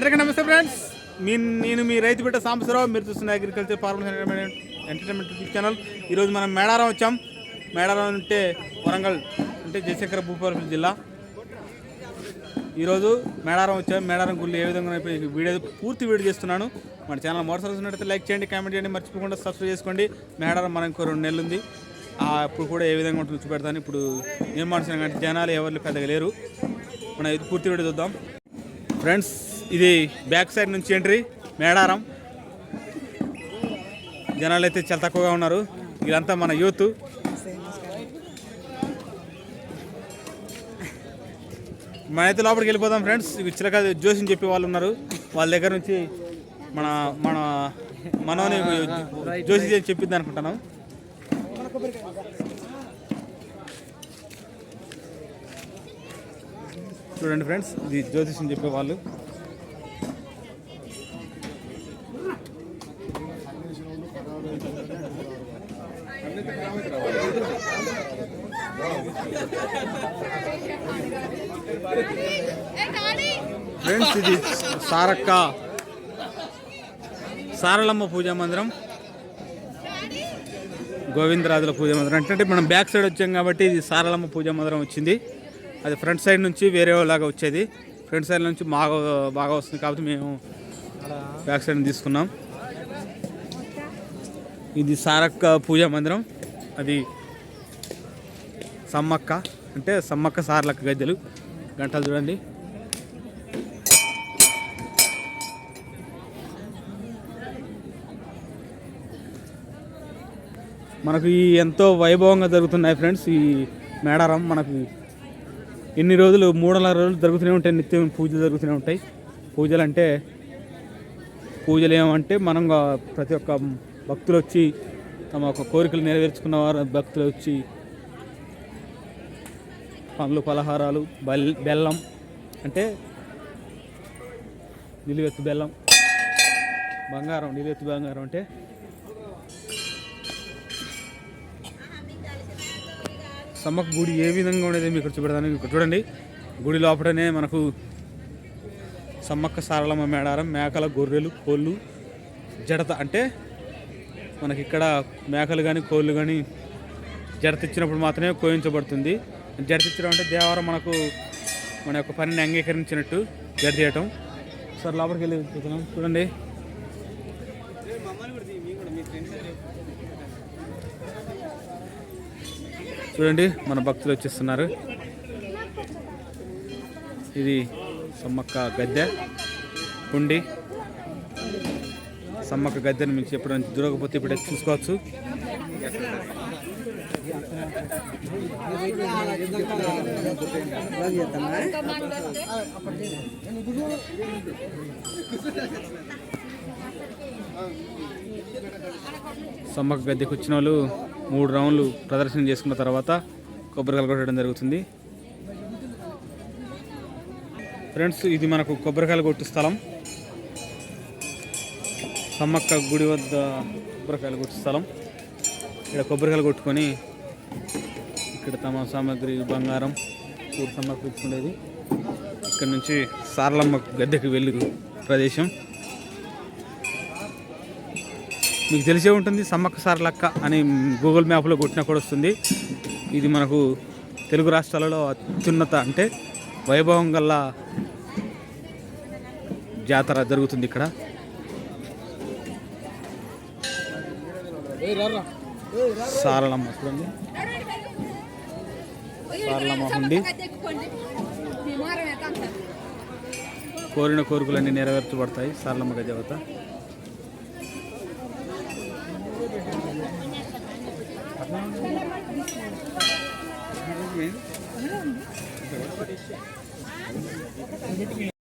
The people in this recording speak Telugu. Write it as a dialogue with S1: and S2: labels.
S1: అందరికీ నమస్తే ఫ్రెండ్స్. మీ నేను మీ రైతు బిడ్డ సాంబశివరావు. మీరు చూస్తున్న agriculture farmers entertainment entertainment YouTube channel ఈరోజు మనం మేడారం వచ్చాం. మేడారం అంటే వరంగల్ అంటే జయశంకర భూపాలపల్లి జిల్లా. ఈరోజు మేడారం వచ్చాం. మేడారం గుళ్ళు ఏ విధంగా వీడియో పూర్తి వీడియో చేస్తున్నాను. మన ఛానల్ మరోసారి లైక్ చేయండి కామెంట్ చేయండి. మర్చిపోకుండా సబ్స్క్రైబ్ చేసుకోండి. మేడారం మనం ఇంకో రెండు నెలలు ఉంది అప్పుడు కూడా ఏ విధంగా ఉంటుందో చూపెడతాను. ఇప్పుడు నిర్మాణం జనాలు ఎవరు పెద్దగా లేరు. మనం ఇది పూర్తి వీడియో చూద్దాం. ఫ్రెండ్స్ ఇది బ్యాక్ సైడ్ నుంచి ఎంట్రీ మేడారం. జనాలు అయితే చాలా తక్కువగా ఉన్నారు. ఇదంతా మన యూత్. మనైతే లోపలికి వెళ్ళిపోదాం ఫ్రెండ్స్. ఇవి చిలక జోషిని చెప్పి వాళ్ళు ఉన్నారు. వాళ్ళ దగ్గర నుంచి మన మన మనోని జోషి అని చెప్పింది అనుకుంటున్నాం. చూడండి ఫ్రెండ్స్ ఇది జ్యోతిషం చెప్పే వాళ్ళు. ఫ్రెండ్స్ ఇది సారక్క. సారలమ్మ పూజా మందిరం. గోవిందరాజుల పూజా మందిరం. అంటే మనం బ్యాక్ సైడ్ వచ్చాం కాబట్టి ఇది సారలమ్మ పూజా మందిరం వచ్చింది. అది ఫ్రంట్ సైడ్ నుంచి వేరే లాగా వచ్చేది. ఫ్రంట్ సైడ్ నుంచి బాగా బాగా వస్తుంది కాబట్టి మేము బ్యాక్ సైడ్ తీసుకున్నాం. ఇది సారక్క పూజా మందిరం. అది సమ్మక్క అంటే సమ్మక్క సార్లక్క గద్దెలు. గంటలు చూడండి. మనకు ఈ ఎంతో వైభవంగా జరుగుతున్నాయి ఫ్రెండ్స్ ఈ మేడారం. మనకు ఎన్ని రోజులు మూడు నాలుగు రోజులు జరుగుతూనే ఉంటాయి నిత్యం పూజలు జరుగుతూనే ఉంటాయి. పూజలు అంటే పూజలు ఏమంటే మనం ప్రతి ఒక్క భక్తులు వచ్చి తమ యొక్క కోరికలు నెరవేర్చుకున్న వారు భక్తులు వచ్చి పండ్లు పలహారాలు బల్ బెల్లం అంటే నిలువెత్తు బెల్లం బంగారం నిలువెత్తు బంగారం అంటే సమ్మక్క గుడి ఏ విధంగా ఉండేది మీకు చూపెడతాను. మీకు చూడండి. గుడి లోపలనే మనకు సమ్మక్క సారలమ్మ మేడారం మేకల గొర్రెలు కోళ్ళు జడత అంటే మనకి ఇక్కడ మేకలు కానీ కోళ్ళు కానీ జడత ఇచ్చినప్పుడు మాత్రమే కోయించబడుతుంది. జడత ఇచ్చడం అంటే దేవరం మనకు మన యొక్క పనిని అంగీకరించినట్టు జడ చేయటం సార్ లోపలికి వెళ్ళి చూస్తున్నాం చూడండి. చూడండి మన భక్తులు వచ్చేస్తున్నారు. ఇది సమ్మక్క గద్దె కుండి. సమ్మక్క గద్దెని మించి ఎప్పుడైనా దూరకపోతే ఇప్పుడే చూసుకోవచ్చు. సమ్మక్క గద్దెకి వచ్చిన వాళ్ళు మూడు రౌండ్లు ప్రదర్శన చేసుకున్న తర్వాత కొబ్బరికాయలు కొట్టడం జరుగుతుంది. ఫ్రెండ్స్ ఇది మనకు కొబ్బరికాయలు కొట్టు స్థలం. సమ్మక్క గుడి వద్ద కొబ్బరికాయలు కొట్టు స్థలం. ఇక్కడ కొబ్బరికాయలు కొట్టుకొని ఇక్కడ తమ సామాగ్రి బంగారం పూర్తి సమ్మక్క పెట్టుకునేది ఇక్కడ నుంచి సారలమ్మ గద్దెకి వెళ్ళి ప్రదేశం. మీకు తెలిసే ఉంటుంది సమ్మక్క సారలక్క అని గూగుల్ మ్యాప్లో కొట్టినా కూడా వస్తుంది. ఇది మనకు తెలుగు రాష్ట్రాలలో అత్యున్నత అంటే వైభవం గల జాతర జరుగుతుంది ఇక్కడ. సారలమ్మ చూడండి సారలమ్మ ఉండి కోరిన కోరికలన్నీ నెరవేర్చబడతాయి. సారలమ్మ గజవత